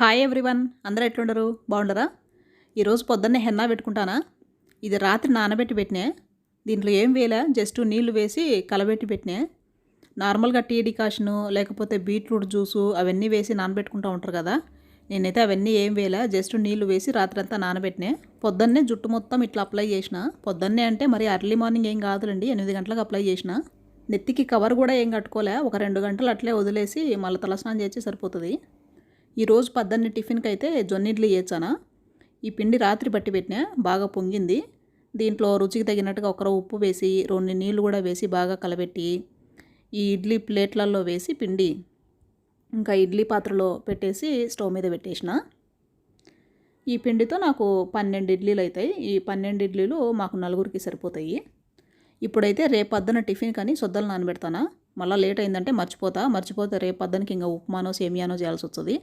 Hi everyone అందరూ ఎట్లుండరు? బాగుండరా? ఈరోజు పొద్దున్నే హెన్నా పెట్టుకుంటానా? ఇది రాత్రి నానబెట్టి పెట్టినా? దీంట్లో ఏం వేయలే జస్ట్ నీళ్ళు వేసి కలబెట్టి పెట్టినా? నార్మల్గా టీ డికాషను లేకపోతే బీట్రూట్ జ్యూసు అవన్నీ వేసి నానబెట్టుకుంటూ ఉంటారు కదా? నేనైతే అవన్నీ ఏం వేయలే జస్ట్ నీళ్ళు వేసి రాత్రంతా నానబెట్టినా? పొద్దున్నే జుట్టు మొత్తం ఇట్లా అప్లై చేసిన? పొద్దున్నే అంటే మరి అర్లీ మార్నింగ్ ఏం కాదులండి ఎనిమిది గంటలకు అప్లై చేసిన? నెత్తికి కవర్ కూడా ఏం కట్టుకోలే ఒక రెండు గంటలు అట్లే వదిలేసి మళ్ళీ తలస్నానం చేసి సరిపోతుంది. ఈరోజు పద్దన్న టిఫిన్కి అయితే జొన్న ఇడ్లీ ఈ పిండి రాత్రి పట్టి పెట్టినా బాగా పొంగింది. దీంట్లో రుచికి తగినట్టుగా ఒకర ఉప్పు వేసి రెండు నీళ్ళు కూడా వేసి బాగా కలబెట్టి ఈ ఇడ్లీ ప్లేట్లలో వేసి పిండి. ఇంకా ఇడ్లీ పాత్రలో పెట్టేసి స్టవ్ మీద పెట్టేసిన. ఈ పిండితో నాకు పన్నెండు ఇడ్లీలు అవుతాయి ఈ పన్నెండు ఇడ్లీలు మాకు నలుగురికి సరిపోతాయి. ఇప్పుడైతే రేపు పద్దన టిఫిన్ కానీ సొద్దలు నానబెడతానా. మళ్ళీ లేట్ అయిందంటే మర్చిపోతా. మర్చిపోతే రేపు పద్దనకి ఇంకా ఉప్మానో సేమియానో చేయాల్సి వస్తుంది.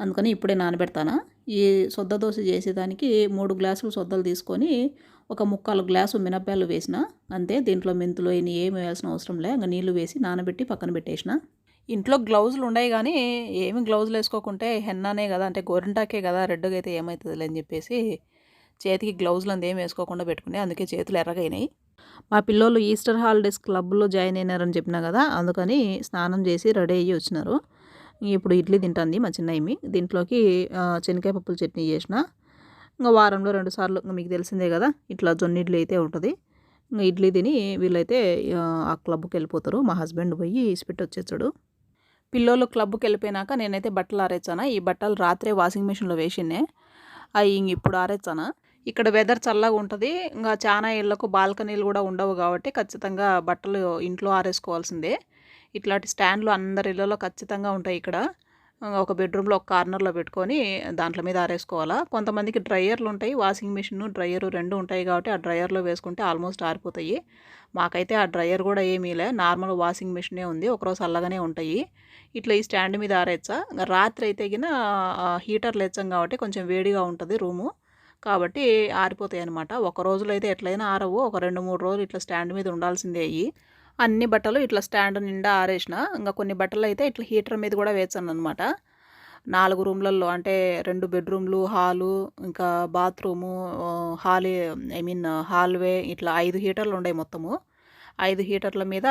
అందుకని ఇప్పుడే నానబెడతానా? ఈ సొద్ద దోశ చేసేదానికి మూడు గ్లాసులు సొద్దలు తీసుకొని ఒక ముక్కాలు గ్లాసు మినప్పాలు వేసిన అంతే. దీంట్లో మెంతులు అయిన ఏమి వేయాల్సిన అవసరం లే. ఇంకా నీళ్ళు వేసి నానబెట్టి పక్కన పెట్టేసిన. ఇంట్లో గ్లౌజులు ఉన్నాయి కానీ ఏమి గ్లౌజులు వేసుకోకుంటే హెన్నానే కదా అంటే గోరింటాకే కదా రెడ్గా అయితే ఏమవుతుంది అని చెప్పేసి చేతికి గ్లౌజులు అంత ఏం వేసుకోకుండా పెట్టుకునే అందుకే చేతులు ఎర్రగైనాయి. మా పిల్లోళ్ళు ఈస్టర్ హాలిడేస్ క్లబ్లో జాయిన్ అయినారని చెప్పినా కదా అందుకని స్నానం చేసి రెడీ అయ్యి వచ్చినారు. ఇప్పుడు ఇడ్లీ తింటుంది మా చిన్నయ్యమి దీంట్లోకి శనగకాయ పప్పుల చట్నీ చేసిన. ఇంకా వారంలో రెండు సార్లు మీకు తెలిసిందే కదా ఇట్లా జొన్న ఇడ్లీ అయితే ఉంటుంది. ఇంకా ఇడ్లీ తిని వీళ్ళైతే ఆ క్లబ్కి వెళ్ళిపోతారు. మా హస్బెండ్ పోయి ఇసిపెట్టి వచ్చేసాడు పిల్లోళ్ళు క్లబ్కి వెళ్ళిపోయినాక నేనైతే బట్టలు ఆరేచ్చాను ఈ బట్టలు రాత్రే వాషింగ్ మిషన్లో వేసిండే. అవి ఇంక ఇప్పుడు ఆరేచ్చాను ఇక్కడ వెదర్ చల్లగా ఉంటుంది. ఇంకా చాలా ఇళ్ళకు బాల్కనీలు కూడా ఉండవు కాబట్టి ఖచ్చితంగా బట్టలు ఇంట్లో ఆరేసుకోవాల్సిందే. ఇట్లాంటి స్టాండ్లు అందరి ఇళ్ళలో ఖచ్చితంగా ఉంటాయి ఇక్కడ. ఒక బెడ్రూమ్లో ఒక కార్నర్లో పెట్టుకొని దాంట్లో మీద ఆరేసుకోవాలా? కొంతమందికి డ్రయర్లు ఉంటాయి వాషింగ్ మిషన్ డ్రయర్ రెండు ఉంటాయి కాబట్టి ఆ డ్రయర్లో వేసుకుంటే ఆల్మోస్ట్ ఆరిపోతాయి. మాకైతే ఆ డ్రయర్ కూడా ఏమీ లే నార్మల్ వాషింగ్ మిషనే ఉంది ఒకరోజు అల్లగానే ఉంటాయి. ఇట్లా ఈ స్టాండ్ మీద ఆరేచ్చా? రాత్రి అయితే గిన హీటర్ లేచాం కాబట్టి కొంచెం వేడిగా ఉంటుంది రూము. కాబట్టి ఆరిపోతాయి అనమాట ఒక రోజులో అయితే ఎట్లయినా ఆరవు ఒక రెండు మూడు రోజులు ఇట్లా స్టాండ్ మీద ఉండాల్సిందే అయ్యి. అన్ని బట్టలు ఇట్లా స్టాండ్ నిండా ఆరేసిన. ఇంకా కొన్ని బట్టలు అయితే ఇట్లా హీటర్ మీద కూడా వేసాను అనమాట నాలుగు రూమ్లలో అంటే రెండు బెడ్రూమ్లు హాలు ఇంకా bathroom hall I mean hallway ఇట్లా ఐదు హీటర్లు ఉన్నాయి మొత్తము. ఐదు హీటర్ల మీద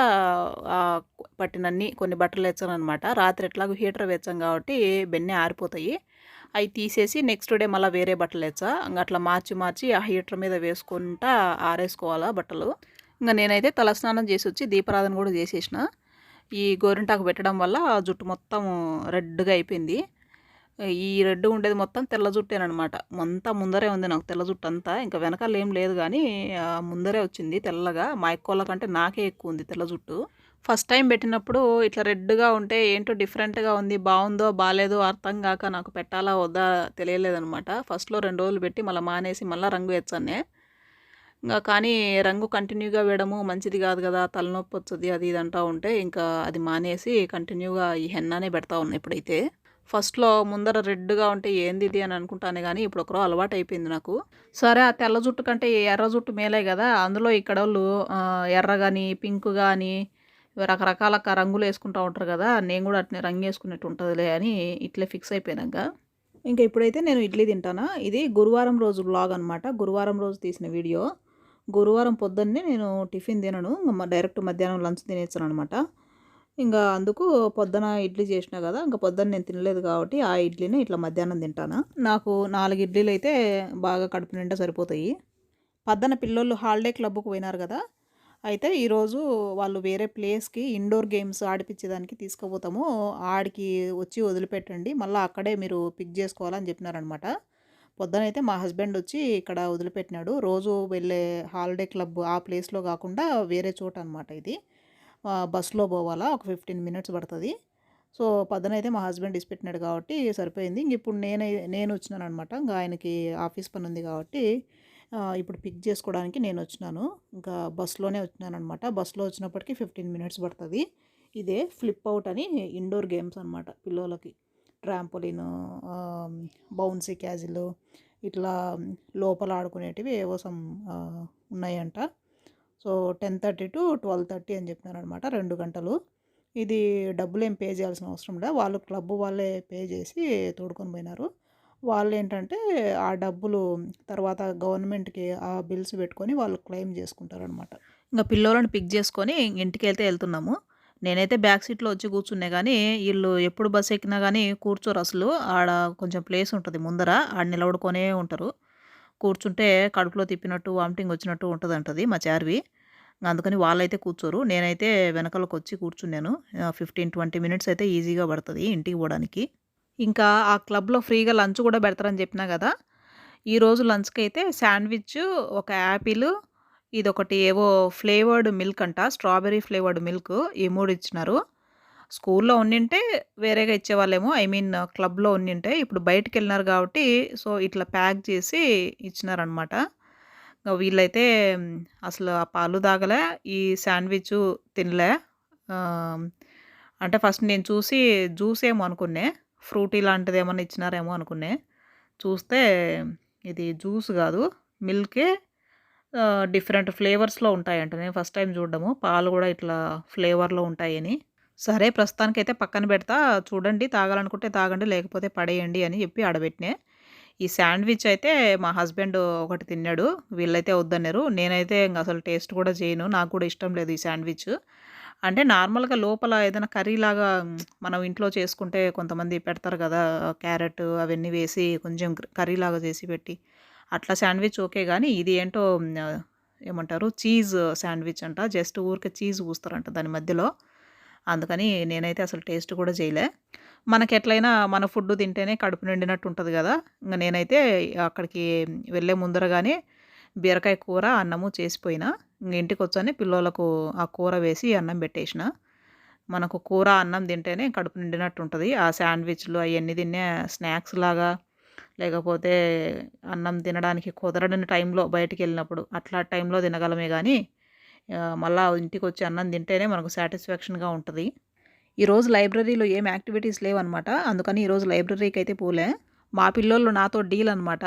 పట్టినన్ని కొన్ని బట్టలు వేసాను అనమాట రాత్రి ఎట్లాగో హీటర్ వేసాం కాబట్టి బెన్నె ఆరిపోతాయి. అవి తీసేసి నెక్స్ట్ డే మళ్ళీ వేరే బట్టలు వేసా. ఇంకా అట్లా మార్చి మార్చి ఆ హీటర్ మీద వేసుకుంటా ఆరేసుకోవాలా బట్టలు. ఇంకా నేనైతే తలస్నానం చేసి వచ్చి దీపారాధన కూడా చేసేసిన. ఈ గోరింటాకు పెట్టడం వల్ల జుట్టు మొత్తం రెడ్గా అయిపోయింది. ఈ రెడ్ ఉండేది మొత్తం తెల్ల జుట్టేనమాట అంతా ముందరే ఉంది నాకు తెల్ల జుట్టు అంతా. ఇంకా వెనకాల ఏం లేదు కానీ ముందరే వచ్చింది తెల్లగా. మా ఎక్కువ కంటే నాకే ఎక్కువ ఉంది తెల్ల జుట్టు. ఫస్ట్ టైం పెట్టినప్పుడు ఇట్లా రెడ్గా ఉంటే ఏంటో డిఫరెంట్గా ఉంది బాగుందో బాగాలేదో అర్థం కాక నాకు పెట్టాలా వద్దా తెలియలేదనమాట ఫస్ట్లో రెండు రోజులు పెట్టి మళ్ళీ మానేసి మళ్ళీ రంగు వేచ్చానే ఇంకా కానీ రంగు కంటిన్యూగా వేయడము మంచిది కాదు కదా తలనొప్పి వచ్చుది అది ఇది అంటూ ఉంటే ఇంకా అది మానేసి కంటిన్యూగా ఈ హెన్నానే పెడతా ఉన్నాయి ఇప్పుడైతే. ఫస్ట్లో ముందర రెడ్గా ఉంటే ఏంది ఇది అని అనుకుంటానే కానీ ఇప్పుడు ఒకరో అలవాటు అయిపోయింది నాకు. సరే ఆ తెల్ల జుట్టు కంటే ఎర్ర జుట్టు మేలే కదా అందులో ఇక్కడ వాళ్ళు ఎర్ర కానీ పింక్ కానీ రకరకాల రంగులు వేసుకుంటూ ఉంటారు కదా నేను కూడా అట్నే రంగు వేసుకున్నట్టు ఉంటుందిలే అని ఇట్లే ఫిక్స్ అయిపోయినాక. ఇంకా ఇప్పుడైతే నేను ఇడ్లీ తింటానా? ఇది గురువారం రోజు బ్లాగ్ అనమాట గురువారం రోజు తీసిన వీడియో. గురువారం పొద్దున్నే నేను టిఫిన్ తినను. డైరెక్ట్ మధ్యాహ్నం లంచ్ తినేస్తాను అనమాట ఇంకా అందుకు పొద్దున ఇడ్లీ చేసినా కదా ఇంకా పొద్దున్న నేను తినలేదు కాబట్టి ఆ ఇడ్లీని ఇట్లా మధ్యాహ్నం తింటాను. నాకు నాలుగు ఇడ్లీలు అయితే బాగా కడుపు నిండా సరిపోతాయి. పద్దన పిల్లోళ్ళు హాలిడే క్లబ్కు పోయినారు కదా అయితే ఈరోజు వాళ్ళు వేరే ప్లేస్కి ఇండోర్ గేమ్స్ ఆడిపించేదానికి తీసుకుపోతాము. ఆడికి వచ్చి వదిలిపెట్టండి మళ్ళీ అక్కడే మీరు పిక్ చేసుకోవాలని చెప్పినారనమాట పొద్దునైతే మా హస్బెండ్ వచ్చి ఇక్కడ వదిలిపెట్టినాడు. రోజు వెళ్ళే హాలిడే క్లబ్ ఆ ప్లేస్లో కాకుండా వేరే చోట అనమాట ఇది. బస్సులో పోవాలా? ఒక ఫిఫ్టీన్ మినిట్స్ పడుతుంది. సో పొద్దునైతే మా హస్బెండ్ ఇసిపెట్టినాడు కాబట్టి సరిపోయింది. ఇంక ఇప్పుడు నేనే నేను వచ్చినాను అనమాట ఇంకా ఆయనకి ఆఫీస్ పని ఉంది కాబట్టి ఇప్పుడు పిక్ చేసుకోవడానికి నేను వచ్చినాను. ఇంకా బస్సులోనే వచ్చినాను అనమాట బస్సులో వచ్చినప్పటికీ ఫిఫ్టీన్ మినిట్స్ పడుతుంది. ఇదే ఫ్లిప్ అవుట్ అని ఇండోర్ గేమ్స్ అనమాట పిల్లలకి ట్రాంపోలిన్ బౌన్సీ క్యాజిల్ ఇట్లా లోపల ఆడుకునేటివి ఏవో సమ్ ఉన్నాయంట. So ten thirty to twelve thirty అని చెప్పినారనమాట రెండు గంటలు. ఇది డబ్బులు ఏం పే చేయాల్సిన అవసరం లేదు వాళ్ళు క్లబ్ వాళ్ళే పే చేసి తోడుకొని పోయినారు. వాళ్ళు ఏంటంటే ఆ డబ్బులు తర్వాత గవర్నమెంట్కి ఆ బిల్స్ పెట్టుకొని వాళ్ళు క్లెయిమ్ చేసుకుంటారనమాట. ఇంకా పిల్లోలను పిక్ చేసుకొని ఇంటికి వెళ్తే వెళ్తున్నాము. నేనైతే బ్యాక్ సీట్లో వచ్చి కూర్చున్నా కానీ వీళ్ళు ఎప్పుడు బస్ ఎక్కినా కానీ కూర్చోరు అసలు. ఆడ కొంచెం ప్లేస్ ఉంటుంది ముందర ఆడ నిలబడుకొనే ఉంటారు. కూర్చుంటే కడుపులో తిప్పినట్టు వామిటింగ్ వచ్చినట్టు ఉంటుంది అంటది మా చార్వి. అందుకని వాళ్ళైతే కూర్చోరు. నేనైతే వెనకాలకు వచ్చి కూర్చున్నాను ఫిఫ్టీన్ ట్వంటీ మినిట్స్ అయితే ఈజీగా పడుతుంది ఇంటికి పోవడానికి. ఇంకా ఆ క్లబ్లో ఫ్రీగా లంచ్ కూడా పెడతారని చెప్పినా కదా ఈరోజు లంచ్కి అయితే శాండ్విచ్ ఒక యాపిల్ ఇదొకటి ఏవో ఫ్లేవర్డ్ మిల్క్ అంట స్ట్రాబెర్రీ ఫ్లేవర్డ్ మిల్క్ ఈ మూడు ఇచ్చినారు. స్కూల్లో ఉండింటే వేరేగా ఇచ్చేవాళ్ళేమో ఐ మీన్ క్లబ్లో ఉండింటే ఇప్పుడు బయటికి వెళ్ళినారు కాబట్టి సో ఇట్లా ప్యాక్ చేసి ఇచ్చినారనమాట. వీళ్ళైతే అసలు ఆ పాలు తాగలే ఈ శాండ్విచ్ తినలే. అంటే ఫస్ట్ నేను చూసి జ్యూస్ ఏమో అనుకునే ఫ్రూటీ లాంటిది ఏమన్నా ఇచ్చినారేమో అనుకునే చూస్తే ఇది జ్యూస్ కాదు మిల్కే డిఫరెంట్ ఫ్లేవర్స్లో ఉంటాయంట. నేను ఫస్ట్ టైం చూడడము. పాలు కూడా ఇట్లా ఫ్లేవర్లో ఉంటాయని. సరే ప్రస్తుతానికైతే పక్కన పెడతా. చూడండి తాగాలనుకుంటే తాగండి లేకపోతే పడేయండి అని చెప్పి ఆడబెట్టినే. ఈ శాండ్విచ్ అయితే మా హస్బెండ్ ఒకటి తిన్నాడు. వీళ్ళైతే వద్దన్నారు. నేనైతే ఇంకా అసలు టేస్ట్ కూడా చేయను. నాకు కూడా ఇష్టం లేదు ఈ శాండ్విచ్. అంటే నార్మల్గా లోపల ఏదైనా కర్రీ లాగా మనం ఇంట్లో చేసుకుంటే కొంతమంది పెడతారు కదా క్యారెట్ అవన్నీ వేసి కొంచెం కర్రీ లాగా చేసి పెట్టి. అట్లా శాండ్విచ్ ఓకే కానీ ఇది ఏంటో ఏమంటారు? చీజ్ శాండ్విచ్ అంట. జస్ట్ ఊరికే చీజ్ పూస్తారంట దాని మధ్యలో. అందుకని నేనైతే అసలు టేస్ట్ కూడా చేయలే. మనకి ఎట్లయినా మన ఫుడ్ తింటేనే కడుపు నిండినట్టు ఉంటుంది కదా. ఇంకా నేనైతే అక్కడికి వెళ్ళే ముందరగానే బీరకాయ కూర అన్నము చేసిపోయినా. ఇంక ఇంటికి వచ్చానే పిల్లలకు ఆ కూర వేసి అన్నం పెట్టేసిన. మనకు కూర అన్నం తింటేనే కడుపు నిండినట్టు ఉంటుంది. ఆ శాండ్విచ్లు అవన్నీ తినే స్నాక్స్ లాగా లేకపోతే అన్నం తినడానికి కుదరని టైంలో బయటికి వెళ్ళినప్పుడు అట్లా టైంలో తినగలమే కానీ మళ్ళీ మళ్ళా ఇంటికి వచ్చి అన్నం తింటేనే మనకు సాటిస్ఫాక్షన్గా ఉంటుంది. ఈరోజు లైబ్రరీలో ఏం యాక్టివిటీస్ లేవన్నమాట. అందుకని ఈరోజు లైబ్రరీకి అయితే పోలే. మా పిల్లోళ్ళు నాతో డీల్ అనమాట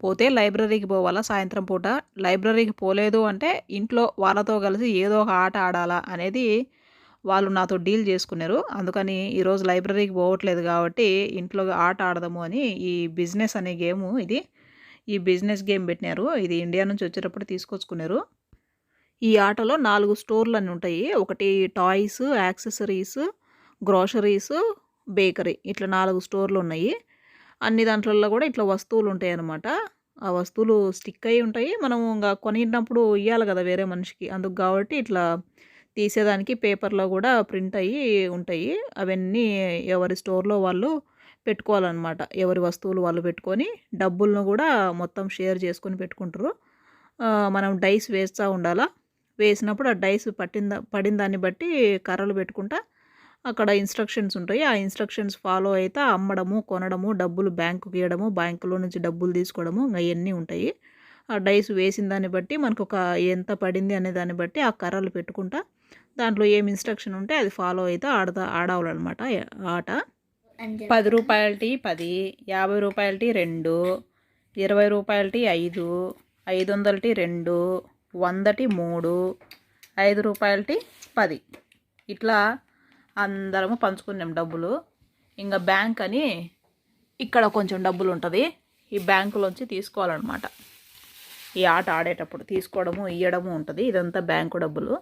పోతే లైబ్రరీకి పోవాలా సాయంత్రం పూట? లైబ్రరీకి పోలేదు అంటే ఇంట్లో వాళ్ళతో కలిసి ఏదో ఒక ఆట ఆడాలా అనేది వాళ్ళు నాతో డీల్ చేసుకున్నారు. అందుకని ఈరోజు లైబ్రరీకి పోవట్లేదు కాబట్టి ఇంట్లో ఆట ఆడదాము అని ఈ బిజినెస్ అనే గేము ఇది. ఈ బిజినెస్ గేమ్ పెట్టినారు. ఇది ఇండియా నుంచి వచ్చేటప్పుడు తీసుకొచ్చుకున్నారు. ఈ ఆటలో నాలుగు స్టోర్లు అన్నీ ఉంటాయి. ఒకటి టాయ్స్ యాక్సెసరీస్ గ్రోసరీస్ బేకరీ ఇట్లా నాలుగు స్టోర్లు ఉన్నాయి. అన్ని దాంట్లలో కూడా ఇట్లా వస్తువులు ఉంటాయి అన్నమాట. ఆ వస్తువులు స్టిక్ అయి ఉంటాయి. మనం ఇంకా కొనినప్పుడు ఇవ్వాలి కదా వేరే మనిషికి. అందుకు కాబట్టి ఇట్లా తీసేదానికి పేపర్లో కూడా ప్రింట్ అయ్యి ఉంటాయి. అవన్నీ ఎవరి స్టోర్లో వాళ్ళు పెట్టుకోవాలన్నమాట. ఎవరి వస్తువులు వాళ్ళు పెట్టుకొని డబ్బులను కూడా మొత్తం షేర్ చేసుకొని పెట్టుకుంటారు. మనం డైస్ వేస్తూ ఉండాలా? వేసినప్పుడు ఆ డైస్ పట్టిందా పడిన దాన్ని బట్టి కర్రలు పెట్టుకుంటా అక్కడ ఇన్స్ట్రక్షన్స్ ఉంటాయి. ఆ ఇన్స్ట్రక్షన్స్ ఫాలో అయితే అమ్మడము కొనడము డబ్బులు బ్యాంకు గీయడము బ్యాంకులో నుంచి డబ్బులు తీసుకోవడము ఇంకా ఇవన్నీ ఉంటాయి. ఆ డైస్ వేసిన దాన్ని బట్టి మనకు ఒక ఎంత పడింది అనే దాన్ని బట్టి ఆ కర్రలు పెట్టుకుంటా దాంట్లో ఏం ఇన్స్ట్రక్షన్ ఉంటే అది ఫాలో అయితే ఆడతా ఆడాలన్నమాట ఆట. పది రూపాయలటి పది యాభై రూపాయలటి రెండు ఇరవై రూపాయలటి ఐదు ఐదు వందలటి రెండు వందటి మూడు ఐదు రూపాయలటి పది. ఇట్లా అందరము పంచుకున్నాం డబ్బులు. ఇంకా బ్యాంక్ అని ఇక్కడ కొంచెం డబ్బులు ఉంటుంది ఈ బ్యాంకులోంచి తీసుకోవాలన్నమాట. ఈ ఆట ఆడేటప్పుడు తీసుకోవడము ఇవ్వడము ఉంటుంది. ఇదంతా బ్యాంకు డబ్బులు.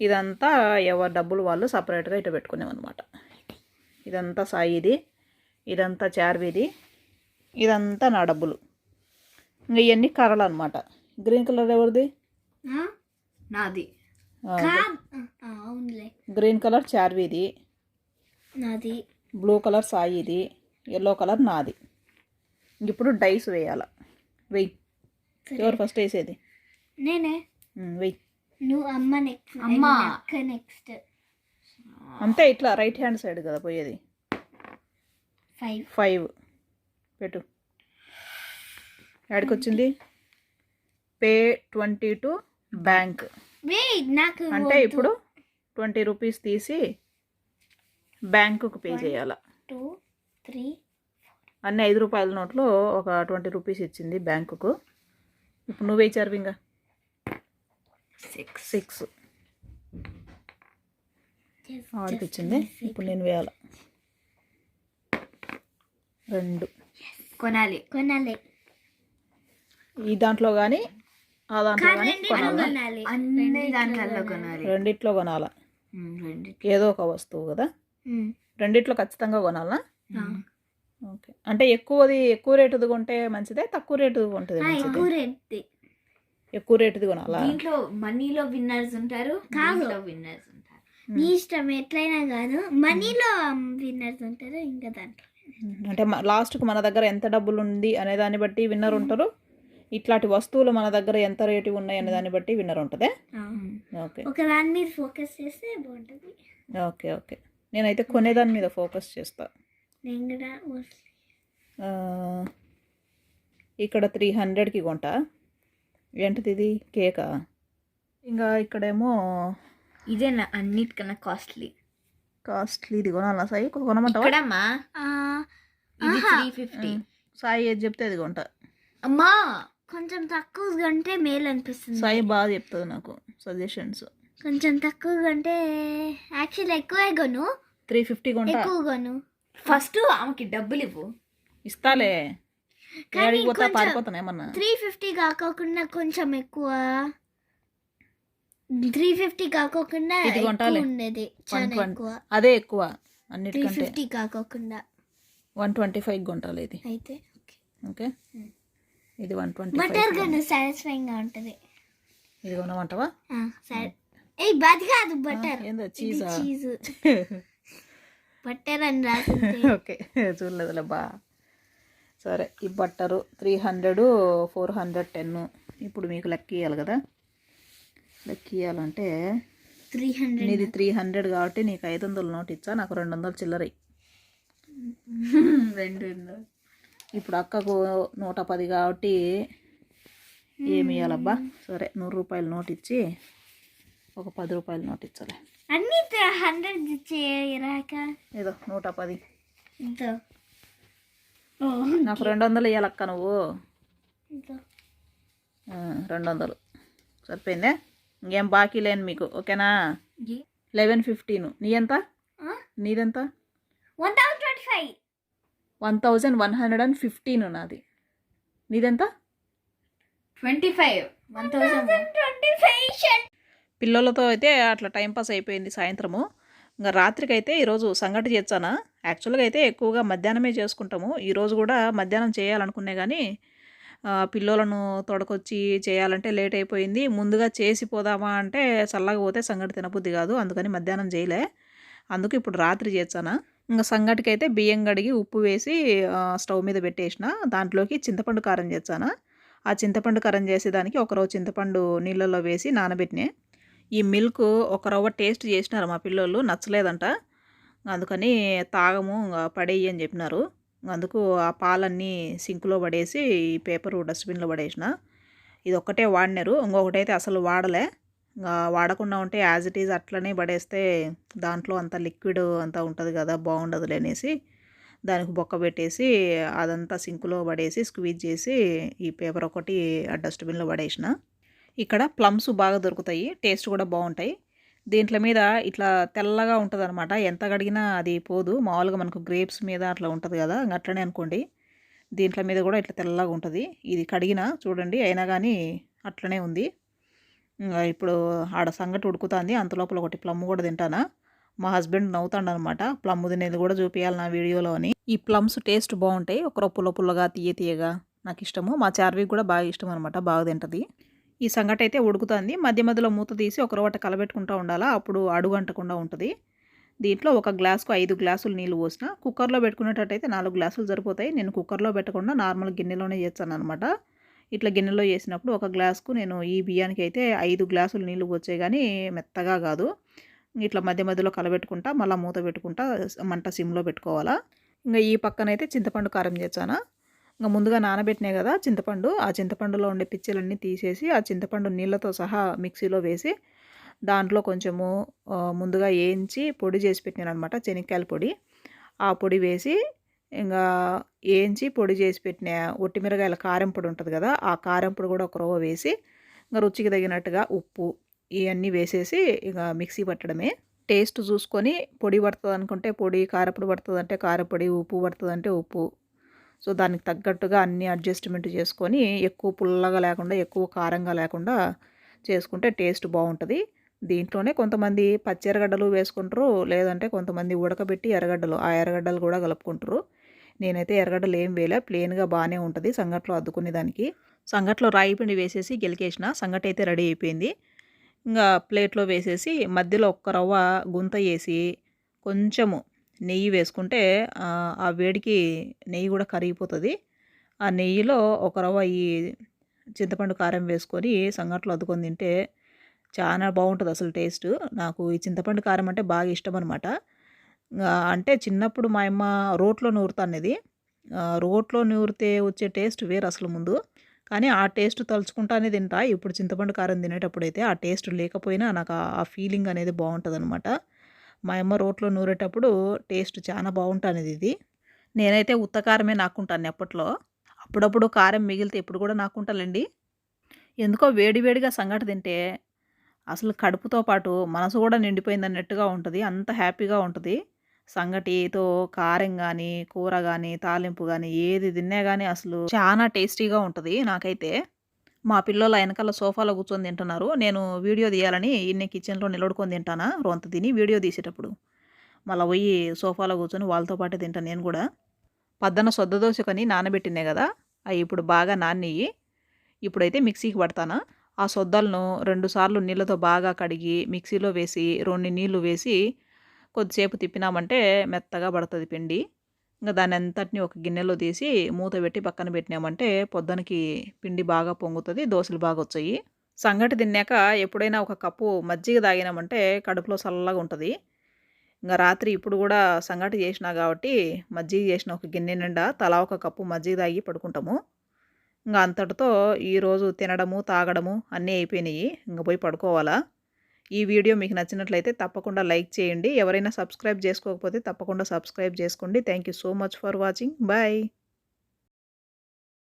ఇదంతా ఎవరి డబ్బులు వాళ్ళు సపరేట్గా ఇటు పెట్టుకునేవన్నమాట ఇదంతా సాయిది ఇదంతా చార్విది ఇదంతా నా డబ్బులు. ఇంకా ఇవన్నీ కర్రలు అనమాట గ్రీన్ కలర్ ఎవరిది? నాది. గ్రీన్ కలర్ చార్విది. నాది. బ్లూ కలర్ సాయిది. ఎల్లో కలర్ నాది. ఇప్పుడు డైస్ వేయాల. వెయ్యి ఎవరు ఫస్ట్ వేసేది? నేనే. వెయ్యి నువ్వు అమ్మ నెక్స్ట్ అమ్మ. అక్క నెక్స్ట్ అంతే ఇట్లా రైట్ హ్యాండ్ సైడ్ కదా పోయేది. ఫైవ్ ఫైవ్ పెట్టు. ఎక్కడికి వచ్చింది? Pay twenty to bank. నాకు అంటే. ఇప్పుడు ట్వంటీ రూపీస్ తీసి బ్యాంకుకు పే చేయాల. టూ త్రీ అన్ని ఐదు రూపాయల నోట్లో ఒక ట్వంటీ రూపీస్ ఇచ్చింది బ్యాంకుకు. ఇప్పుడు నువ్వే ఇచ్చారు ఇంకా సిక్స్ సిక్స్ ఆడిపించింది ఇప్పుడు నేను వేయాలి. రెండు. కొనాలి. కొనాలి. ఈ దాంట్లో కానీ ఆ దాంట్లో కానీ రెండిట్లో కొనాలి? అన్ని దాంట్లో కొనాలి. రెండిట్లో కొనాలా? ఉమ్, రెండు ఏదో ఒక వస్తువు కదా. రెండిట్లో ఖచ్చితంగా కొనాలా. ఓకే. అంటే ఎక్కువది ఎక్కువ రేటుది కొంటే మంచిదే తక్కువ రేటుది కొంటే ఆ, మంచిదే. ఎక్కువ రేట్ ఎక్కువ రేటుది కొనాలా? దీంట్లో మనీలో విన్నర్స్ ఉంటారు కాదు. విన్నర్స్ ఉంటారు. నీ ఇష్టం ఎట్లయినా కాదు మనీలో విన్నర్స్ ఉంటారు ఇంకా దాంట్లో. అంటే లాస్ట్కి మన దగ్గర ఎంత డబ్బులు ఉంది అనే దాన్ని బట్టి విన్నర్ ఉంటారు. ఇట్లాంటి వస్తువులు మన దగ్గర ఎంత రేటు ఉన్నాయి అనే దాన్ని బట్టి విన్నర్ ఉంటుంది. ఓకే. ఒక దాని మీద ఫోకస్ చేస్తే బాగుంటుంది. Okay okay. నేనైతే కొనేదాని మీద ఫోకస్ చేస్తా. ఇక్కడ త్రీ హండ్రెడ్కి కొంటా. ఏంటిది ఇది? కేకా? ఇంకా ఇక్కడేమో ఇదే నా అన్నిటికన్నా కాస్ట్లీ కాస్ట్లీ ఇది కొనాలా? సాయి కొనమంటావా. త్రీ ఫిఫ్టీ సాయి ఏది చెప్తే అది కొంటా. అమ్మా కొంచెం తక్కువగా ఉంటే మేలు అనిపిస్తుంది. సాయి బాగా చెప్తుంది నాకు సజెషన్స్ కొంచెం తక్కువగా ఉంటే యాక్చువల్ ఎక్కువే కొను. త్రీ ఫిఫ్టీ కొంటా. ఎక్కువ కొను. ఫస్ట్ ఆమెకి డబ్బులు ఇవ్వు. ఇస్తాలే. ఏడికి పోతా పారిపోతాను ఏమన్నా? త్రీ ఫిఫ్టీ కాకోకుండా కొంచెం ఎక్కువ. త్రీ ఫిఫ్టీ కాకోకుండా ఇది కొంటాలే. ఉండేది. వన్ చాలా ట్వంటీ ఎక్కువ అదే ఎక్కువ త్రీ అన్నిటికంటే ఫిఫ్టీ కాకోకుండా. వన్ ట్వంటీ ఫైవ్ కొంటాలి ఇది. అయితే ఓకే. ఇది వన్ ట్వంటీ బటర్ ఫైవ్ గన్ సాటిస్ఫైయింగ్గా ఉంటది. ఇది కొనమంటావా? ఏ బది కాదు బటర్. ఏందో చీజా చీజ్ రాసింది. ఓకే. చూడలేదులే బా. సరే ఈ butter three hundred four hundred ten ఇప్పుడు మీకు లెక్క ఇవ్వాలి కదా. లెక్క ఇవ్వాలంటే త్రీ హండ్రెడ్ నీది త్రీ హండ్రెడ్ కాబట్టి నీకు ఐదు వందలు నోట్ ఇచ్చా నాకు రెండు వందలు చిల్లరై రెండు. ఇప్పుడు అక్కకు నూట పది కాబట్టి ఏమి ఇవ్వాలబ్బా సరే నూరు రూపాయలు నోట్ ఇచ్చి ఒక పది రూపాయలు నోట్ ఇచ్చలే. అన్ని హండ్రెడ్ ఇచ్చేయరాక. ఏదో నూట పది. ఇంతో నాకు రెండు వందలు ఇవ్వాలక్క నువ్వు రెండు వందలు సరిపోయిందే? ఇంకేం బాకీ లేను మీకు ఓకేనా? Eleven fifteen. నీ ఎంత? నీదెంత? One thousand twenty five. One thousand one hundred and fifteen నాది. నీదెంత? Twenty five. One thousand. Twenty five పిల్లలతో అయితే అట్లా టైంపాస్ అయిపోయింది సాయంత్రము. ఇంకా రాత్రికి అయితే ఈరోజు సంగటి చేస్తానా యాక్చువల్గా అయితే ఎక్కువగా మధ్యాహ్నమే చేసుకుంటాము. ఈరోజు కూడా మధ్యాహ్నం చేయాలనుకునే కానీ పిల్లలను తొడకొచ్చి చేయాలంటే లేట్ అయిపోయింది. ముందుగా చేసి పోదామా అంటే చల్లగా పోతే సంగటి తినబుద్ధి కాదు. అందుకని మధ్యాహ్నం చేయలే. అందుకు ఇప్పుడు రాత్రి చేస్తానా ఇంకా సంగటికి అయితే బియ్యం కడిగి ఉప్పు వేసి స్టవ్ మీద పెట్టేసిన దాంట్లోకి చింతపండు కారం చేస్తానా ఆ చింతపండు కారం చేసేదానికి ఒక రోజు చింతపండు నీళ్ళలో వేసి నానబెట్టినా ఈ మిల్క్ ఒక రవ్వ టేస్ట్ చేసినారు మా పిల్లోళ్ళు నచ్చలేదంట. అందుకని తాగము పడేయి అని చెప్పినారు. అందుకు ఆ పాలన్నీ సింక్లో పడేసి ఈ పేపరు డస్ట్బిన్లో పడేసిన. ఇది ఒక్కటే వాడినారు ఇంకొకటి అయితే అసలు వాడలే. ఇంకా వాడకుండా ఉంటే యాజ్ ఇట్ ఈజ్ అట్లనే పడేస్తే దాంట్లో అంత లిక్విడ్ అంతా ఉంటుంది కదా బాగుండదులే అనేసి దానికి బొక్క పెట్టేసి అదంతా సింకులో పడేసి స్క్వీజ్ చేసి ఈ పేపర్ ఒకటి ఆ డస్ట్బిన్లో పడేసిన. ఇక్కడ ప్లమ్స్ బాగా దొరుకుతాయి టేస్ట్ కూడా బాగుంటాయి. దీంట్ల మీద ఇట్లా తెల్లగా ఉంటుంది అనమాట ఎంత కడిగినా అది పోదు. మామూలుగా మనకు గ్రేప్స్ మీద అట్లా ఉంటుంది కదా అట్లనే అనుకోండి. దీంట్ల మీద కూడా ఇట్లా తెల్లగా ఉంటుంది. ఇది కడిగిన చూడండి అయినా కానీ అట్లనే ఉంది. ఇప్పుడు ఆడ సంగటి ఉడుకుతుంది అంతలోపల ఒకటి ప్లమ్ కూడా తింటానా. మా హస్బెండ్ నవ్వుతాడు అనమాట ప్లమ్ తినేది కూడా చూపించాలి నా వీడియోలో అని. ఈ ప్లమ్స్ టేస్ట్ బాగుంటాయి. ఒక పుల్ల పుల్లగా తీయ తీయగా. నాకు ఇష్టము. మా చార్విక్ కూడా బాగా ఇష్టం అనమాట బాగా తింటది. ఈ సంగటి అయితే ఉడుకుతుంది. మధ్య మధ్యలో మూత తీసి ఒక రొట్ట కలబెట్టుకుంటూ ఉండాలా? అప్పుడు అడుగు అంటకుండా ఉంటుంది. దీంట్లో ఒక గ్లాస్కు ఐదు గ్లాసులు నీళ్ళు పోసిన కుక్కర్లో పెట్టుకునేటట్టయితే నాలుగు గ్లాసులు సరిపోతాయి. నేను కుక్కర్లో పెట్టకుండా నార్మల్ గిన్నెలోనే చేస్తాను అనమాట ఇట్లా గిన్నెలో చేసినప్పుడు ఒక గ్లాస్కు నేను ఈ బియ్యానికి అయితే ఐదు గ్లాసులు నీళ్ళు వచ్చాయి కానీ మెత్తగా కాదు. ఇట్లా మధ్య మధ్యలో కలబెట్టుకుంటా మళ్ళీ మూత పెట్టుకుంటా మంట సిమ్లో పెట్టుకోవాలా? ఇంకా ఈ పక్కనైతే చింతపండు కారం చేస్తాను? ఇంకా ముందుగా నానబెట్టినాయి కదా చింతపండు ఆ చింతపండులో ఉండే పిచ్చిలన్నీ తీసేసి ఆ చింతపండు నీళ్ళతో సహా మిక్సీలో వేసి దాంట్లో కొంచెము ముందుగా వేయించి పొడి చేసి పెట్టినాను అనమాట శనక్కాయల పొడి. ఆ పొడి వేసి ఇంకా వేయించి పొడి చేసి పెట్టిన ఒట్టిమిరగాయల కారం పొడి ఉంటుంది కదా ఆ కారం పొడి కూడా ఒక రవ్వ వేసి ఇంకా రుచికి తగినట్టుగా ఉప్పు ఇవన్నీ వేసేసి ఇక మిక్సీ పట్టడమే. టేస్ట్ చూసుకొని పొడి పడుతుంది అనుకుంటే పొడి కారపొడి పడుతుంది అంటే కారపొడి ఉప్పు పడుతుంది అంటే ఉప్పు. సో దానికి తగ్గట్టుగా అన్ని అడ్జస్ట్మెంట్ చేసుకొని ఎక్కువ పుల్లగా లేకుండా ఎక్కువ కారంగా లేకుండా చేసుకుంటే టేస్ట్ బాగుంటుంది. దీంట్లోనే కొంతమంది పచ్చి ఎర్రగడ్డలు వేసుకుంటారు లేదంటే కొంతమంది ఉడకబెట్టి ఎర్రగడ్డలు ఆ ఎర్రగడ్డలు కూడా కలుపుకుంటారు. నేనైతే ఎర్రగడ్డలు ఏం వేయలే ప్లెయిన్గా బాగానే ఉంటుంది సంగట్లో అద్దుకునే దానికి. సంగట్లో రాయి పిండి వేసేసి గెలికేసిన సంగటి అయితే రెడీ అయిపోయింది. ఇంకా ప్లేట్లో వేసేసి మధ్యలో ఒక్క రవ్వ గుంత వేసి కొంచెము నెయ్యి వేసుకుంటే ఆ, వేడికి నెయ్యి కూడా కరిగిపోతుంది. ఆ నెయ్యిలో ఒక రవ్వ ఈ చింతపండు కారం వేసుకొని సంగట్లో అద్దుకొని తింటే చాలా బాగుంటుంది అసలు టేస్ట్. నాకు ఈ చింతపండు కారం అంటే బాగా ఇష్టం అనమాట అంటే చిన్నప్పుడు మా అమ్మ రోట్లో నూరుతానేది రోట్లో నూరితే వచ్చే టేస్ట్ వేరు అసలు ముందు. కానీ ఆ టేస్ట్ తలుచుకుంటానే తింటా. ఇప్పుడు చింతపండు కారం తినేటప్పుడు అయితే ఆ టేస్ట్ లేకపోయినా నాకు ఆ ఫీలింగ్ అనేది బాగుంటుంది అనమాట మా అమ్మ రోట్లో నూరేటప్పుడు టేస్ట్ చాలా బాగుంటుంది ఇది. నేనైతే ఉత్త కారమే నాకుంటాను ఎప్పట్లో. అప్పుడప్పుడు కారం మిగిలితే ఇప్పుడు కూడా నాకుంటానండి ఎందుకో వేడివేడిగా సంగటి తింటే అసలు కడుపుతో పాటు మనసు కూడా నిండిపోయింది అన్నట్టుగా ఉంటుంది. అంత హ్యాపీగా ఉంటుంది. సంగటితో కారం కానీ కూర కానీ తాలింపు కానీ ఏది తిన్నా కానీ అసలు చాలా టేస్టీగా ఉంటుంది నాకైతే. మా పిల్లలు వెనకాల సోఫాలో కూర్చొని తింటున్నారు. నేను వీడియో తీయాలని ఇన్ని కిచెన్లో నిలబడుకొని తింటానా? రొంత తిని వీడియో తీసేటప్పుడు. మళ్ళీ పోయి సోఫాలో కూర్చొని వాళ్ళతో పాటు తింటాను నేను కూడా. పద్దన సొద్ద దోశకని నానబెట్టినే కదా అవి ఇప్పుడు బాగా నానియ్యి ఇప్పుడైతే మిక్సీకి పడతానా? ఆ సొద్దలను రెండుసార్లు నీళ్ళతో బాగా కడిగి మిక్సీలో వేసి రెండు నీళ్ళు వేసి కొద్దిసేపు తిప్పినామంటే మెత్తగా పడుతుంది పిండి. ఇంకా దాని అంతటిని ఒక గిన్నెలో తీసి మూత పెట్టి పక్కన పెట్టినామంటే పొద్దునకి పిండి బాగా పొంగుతుంది దోశలు బాగా వచ్చాయి. సంగటి తిన్నాక ఎప్పుడైనా ఒక కప్పు మజ్జిగ తాగినామంటే కడుపులో చల్లగా ఉంటుంది. ఇంకా రాత్రి ఇప్పుడు కూడా సంగటి చేసినా కాబట్టి మజ్జిగ చేసిన ఒక గిన్నె నిండా తలా ఒక కప్పు మజ్జిగ తాగి పడుకుంటాము. ఇంకా అంతటితో ఈరోజు తినడము తాగడము అన్నీ అయిపోయినాయి. ఇంకా పోయి పడుకోవాలా? ఈ వీడియో మీకు నచ్చినట్లయితే తప్పకుండా లైక్ చేయండి. ఎవరైనా సబ్స్క్రైబ్ చేసుకోకపోతే తప్పకుండా సబ్స్క్రైబ్ చేసుకోండి. Thank you so much for watching. Bye.